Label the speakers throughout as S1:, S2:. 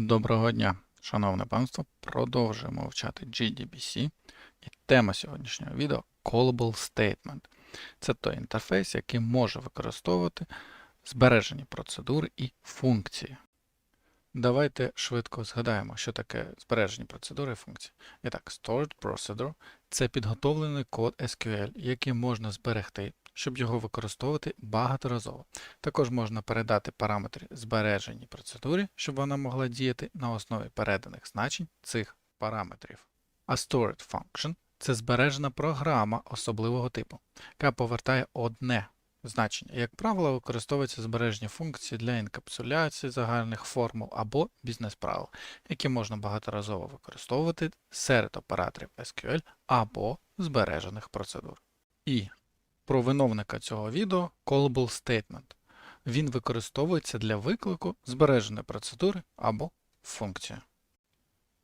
S1: Доброго дня, шановне панство. Продовжуємо вивчати GDBC. І тема сьогоднішнього відео Callable Statement. Це той інтерфейс, який може використовувати збережені процедури і функції. Давайте швидко згадаємо, що таке збережені процедури і функції. І так, Stored Procedure це підготовлений код SQL, який можна зберегти, щоб його використовувати багаторазово. Також можна передати параметри збереженій процедурі, щоб вона могла діяти на основі переданих значень цих параметрів. А stored function це збережена програма особливого типу, яка повертає одне значення. Як правило, використовуються збережені функції для інкапсуляції загальних формул або бізнес-правил, які можна багаторазово використовувати серед операторів SQL або збережених процедур. І про виновника цього відео Callable Statement. Він використовується для виклику збереженої процедури або функції.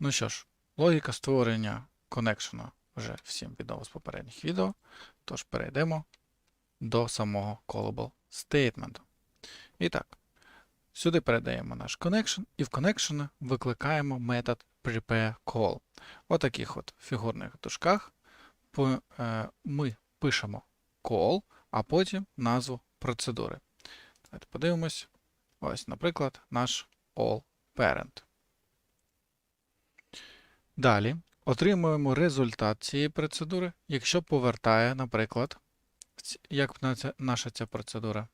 S1: Ну що ж, логіка створення коннекшену вже всім відомо з попередніх відео, тож перейдемо до самого Callable Statement. І так, сюди передаємо наш connection, і в connection викликаємо метод prepareCall. Отаких от фігурних дужках е, ми пишемо call, а потім назву процедури. Давайте подивимось. Ось, наприклад, наш all parent. Далі отримуємо результат цієї процедури, якщо повертає, наприклад, як наша ця процедура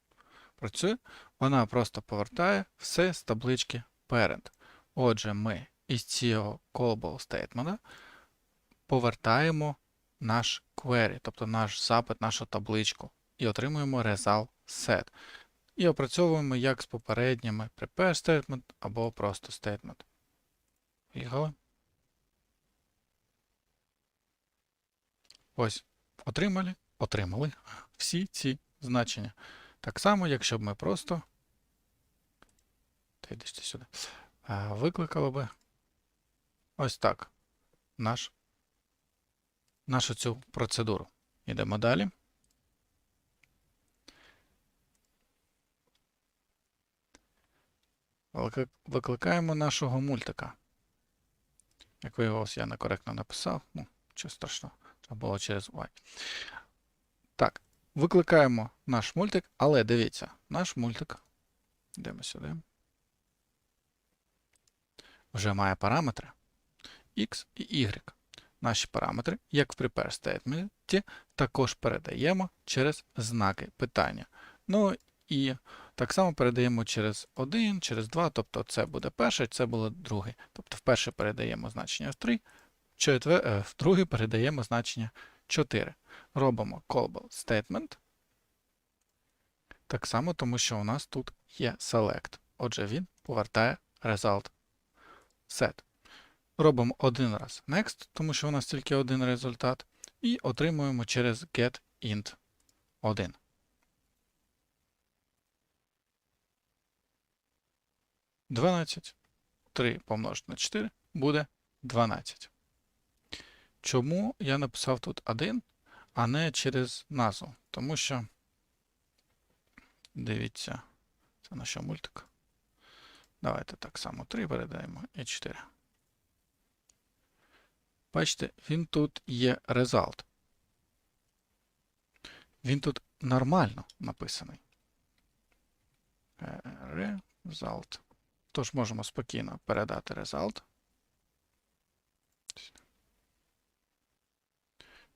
S1: працює, вона просто повертає все з таблички parent. Отже, ми із цього callable statement повертаємо наш query, тобто наш запит, нашу табличку, і отримуємо result set. І опрацьовуємо як з попередніми prepare statement або просто statement. Поїхали. Ось, отримали, отримали всі ці значення. Так само, якщо б ми просто сюди, викликали би ось так наш нашу цю процедуру. Йдемо далі. Викликаємо нашого мультика. Як виявилось, я некоректно написав. Ну, що страшного, треба було через Y. Так, викликаємо наш мультик, але дивіться, наш мультик. Йдемо сюди. Вже має параметри X і Y наші параметри, як в prepare statement, також передаємо через знаки питання. Ну і так само передаємо через 1, через 2, тобто це буде перший, це буде другий. Тобто в перший передаємо значення в 3, е, в другий передаємо значення 4. Робимо callable statement. Так само, тому що у нас тут є select. Отже, він повертає result set. Робимо один раз next, тому що у нас тільки один результат, і отримуємо через getInt 1. Дванадцять. 3 помножити на 4 буде 12. Чому я написав тут 1, а не через назву? Тому що, дивіться, це на що мультик? Давайте так само 3 передаємо і 4. Бачите, він тут є result. Він тут нормально написаний. Е, Result. Тож можемо спокійно передати result.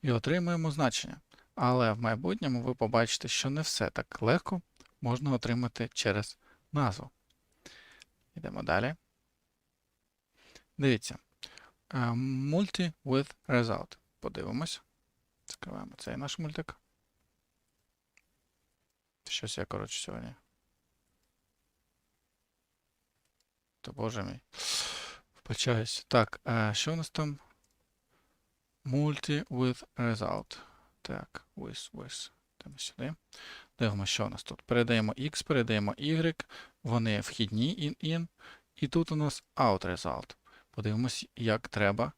S1: І отримуємо значення. Але в майбутньому ви побачите, що не все так легко можна отримати через назву. Йдемо далі. Дивіться. Е, Multi with result. Подивимось. Закриваємо цей наш мультик. Щось я, коротше, сьогодні. То боже мій. Вбачаюсь. Так, е, що у нас там? Multi with result. Так, with, with. Йдемо сюди. Дивимося, що у нас тут. Передаємо X, передаємо Y. Вони вхідні in, in. І тут у нас out result. Подивимось, як треба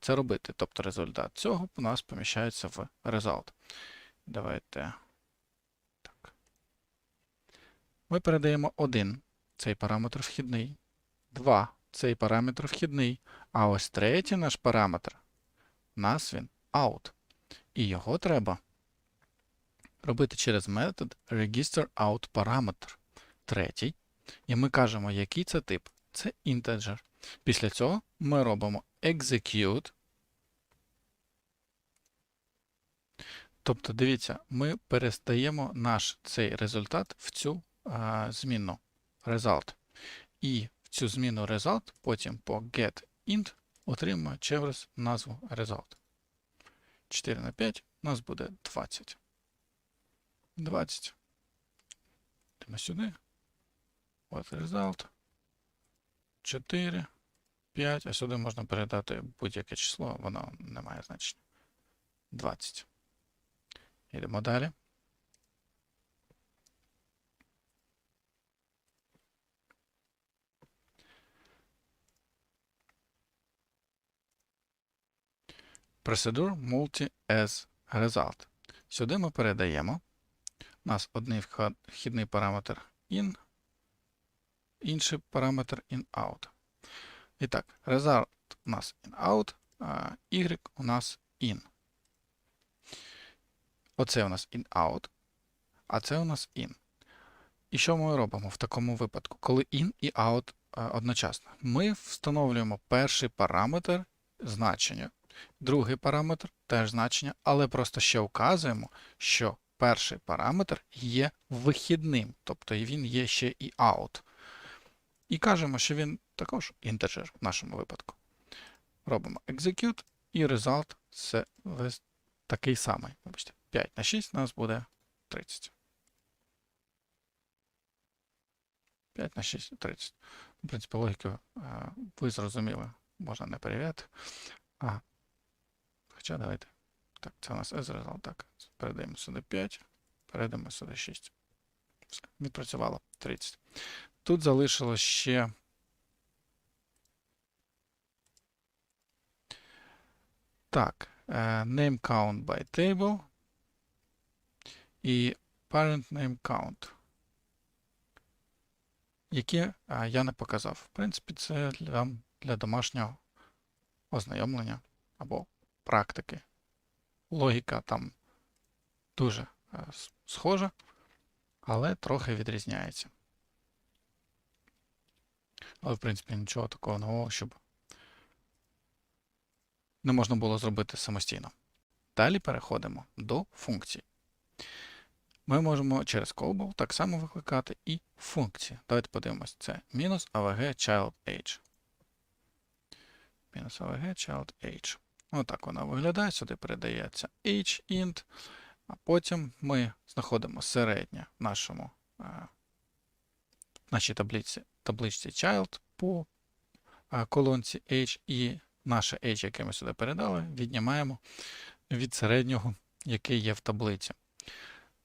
S1: це робити. Тобто результат цього у нас поміщається в result. Давайте. Так. Ми передаємо один цей параметр вхідний, 2 цей параметр вхідний. А ось третій наш параметр, нас він out. І його треба робити через метод registerOutParameter. Третій. І ми кажемо, який це тип. Це integer. Після цього ми робимо execute. Тобто, дивіться, ми перестаємо наш цей результат в цю а, змінну result. І в цю зміну result потім по getInt отримуємо через назву result. 4 на 5 у нас буде 20. 20. Йдемо сюди. От result. 4, 5. А сюди можна передати будь-яке число, воно не має значення. 20. Йдемо далі. Procedure multi as result. Сюди ми передаємо. У нас одний вхідний параметр in, інший параметр in-out. І так, result у нас in-out, y у нас in. Оце у нас in-out, а це у нас in. І що ми робимо в такому випадку, коли in і out одночасно? Ми встановлюємо перший параметр значення, другий параметр теж значення, але просто ще вказуємо, що перший параметр є вихідним, тобто він є ще і out. І кажемо, що він також інтеджер в нашому випадку. Робимо execute, і result це весь такий самий. Вибачте, 5 на 6 у нас буде 30. 5 на 6 30. В принципі, логіку е, ви зрозуміли, можна не перевіряти. А, хоча давайте. Так, це у нас as result. Так, передаємо сюди 5, передаємо сюди 6. Все, відпрацювало 30. Тут залишилось ще. Так, е, name count by table і parent name count, які е, я не показав. В принципі, це для, для домашнього ознайомлення або практики. Логіка там дуже е, схожа, але трохи відрізняється. Але, в принципі, нічого такого нового, щоб не можна було зробити самостійно. Далі переходимо до функцій. Ми можемо через callable так само викликати і функції. Давайте подивимось. Це мінус avg child age. Мінус avg child age. Отак вона виглядає. Сюди передається age int, а потім ми знаходимо середнє в нашому е, в нашій таблиці, табличці child по колонці age і наше age, яке ми сюди передали, віднімаємо від середнього, який є в таблиці.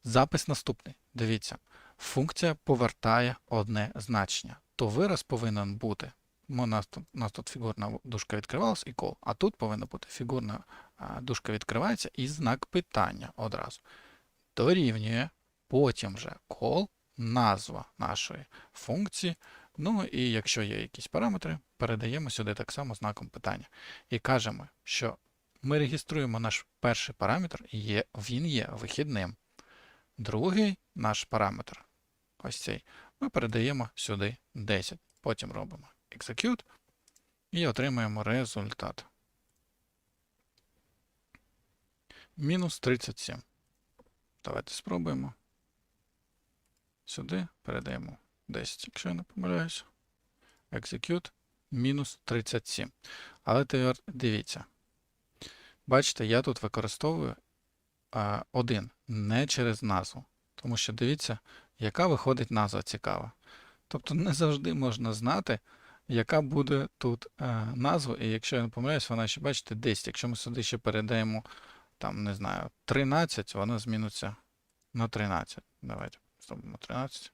S1: Запис наступний. Дивіться, функція повертає одне значення. То вираз повинен бути. У нас тут, у нас тут фігурна дужка відкривалась і кол, а тут повинна бути фігурна дужка відкривається і знак питання одразу. Дорівнює, потім вже кол, назва нашої функції. Ну і якщо є якісь параметри, передаємо сюди так само знаком питання. І кажемо, що ми реєструємо наш перший параметр, і він є вихідним. Другий наш параметр, ось цей, ми передаємо сюди 10. Потім робимо execute і отримаємо результат. Мінус 37. Давайте спробуємо. Сюди передаємо 10, якщо я не помиляюся. Execute мінус 37. Але тепер дивіться. Бачите, я тут використовую а, один, не через назву. Тому що дивіться, яка виходить назва цікава. Тобто не завжди можна знати, яка буде тут е, назва, і якщо я не помиляюсь, вона ще, бачите, 10. Якщо ми сюди ще передаємо, там, не знаю, 13, вона зміниться на 13. Давайте зробимо 13.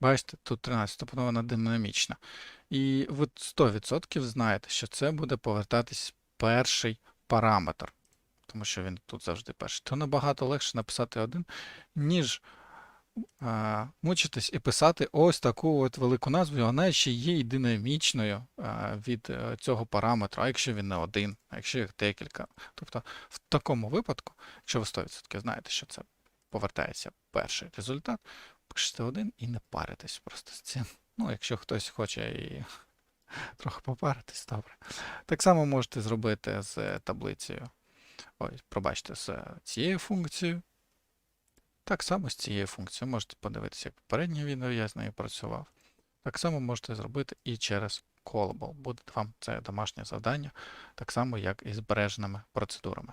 S1: Бачите, тут 13, тобто вона динамічна. І ви 100% знаєте, що це буде повертатись перший параметр, тому що він тут завжди перший. То набагато легше написати один, ніж а, мучитись і писати ось таку от велику назву, і вона ще є і динамічною а, від е, цього параметру, а якщо він не один, а якщо їх декілька. Тобто в такому випадку, якщо ви 100% знаєте, що це повертається перший результат, пишете один і не паритесь просто з цим. Ну, якщо хтось хоче і трохи попаритись, добре. Так само можете зробити з таблицею. Ой, пробачте, з цією функцією. Так само з цією функцією. Можете подивитися, як попереднє відео я з нею працював. Так само можете зробити і через callable. Буде вам це домашнє завдання, так само, як і з процедурами.